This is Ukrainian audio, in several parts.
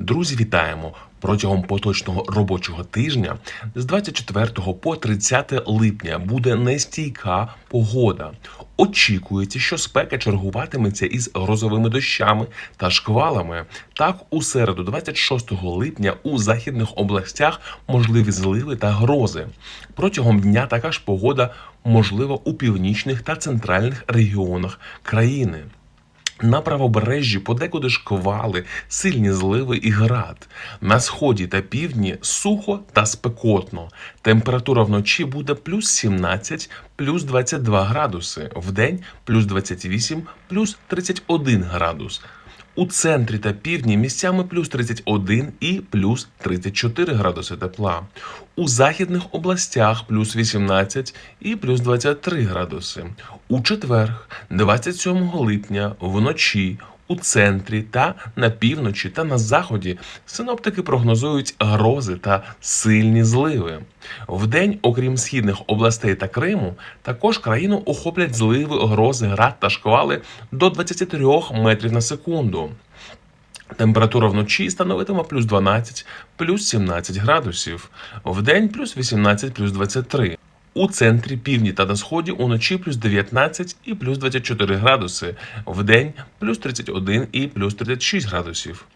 Друзі, вітаємо! Протягом поточного робочого тижня з 24 по 30 липня буде нестійка погода. Очікується, що спека чергуватиметься із грозовими дощами та шквалами. Так, у середу, 26 липня, у західних областях можливі зливи та грози. Протягом дня така ж погода можлива у північних та центральних регіонах країни. На правобережжі подекуди шквали, сильні зливи і град. На сході та півдні сухо та спекотно. Температура вночі буде плюс 17, плюс 22 градуси, вдень плюс 28, плюс 31 градус. У центрі та півдні місцями плюс 31 і плюс 34 градуси тепла. У західних областях плюс 18 і плюс 23 градуси. У четвер, 27 липня, вночі у центрі та на півночі та на заході синоптики прогнозують грози та сильні зливи. Вдень, окрім східних областей та Криму, також країну охоплять зливи, грози, град та шквали до 23 метрів на секунду. Температура вночі становитиме плюс 12, плюс 17 градусів, вдень плюс 18, плюс 23. У центрі, півдні та на сході уночі плюс 19 і плюс 24 градуси, вдень плюс 31 і плюс 36 градусів.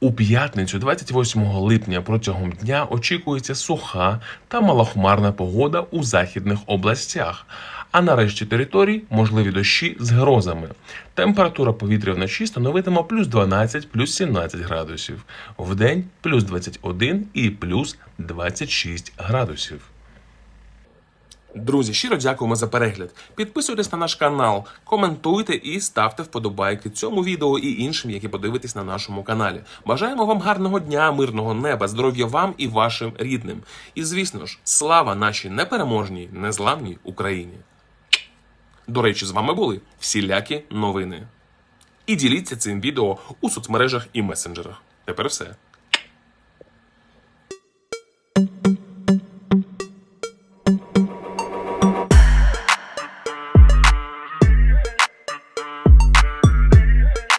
У п'ятницю, 28 липня, протягом дня очікується суха та малохмарна погода у західних областях. А на решті територій можливі дощі з грозами. Температура повітря вночі становитиме плюс 12, плюс 17 градусів, вдень плюс 21 і плюс 26 градусів. Друзі, щиро дякуємо за перегляд. Підписуйтесь на наш канал, коментуйте і ставте вподобайки цьому відео і іншим, які подивитесь на нашому каналі. Бажаємо вам гарного дня, мирного неба, здоров'я вам і вашим рідним. І звісно ж, слава нашій непереможній, незламній Україні. До речі, з вами були всілякі новини. І діліться цим відео у соцмережах і месенджерах. Тепер все.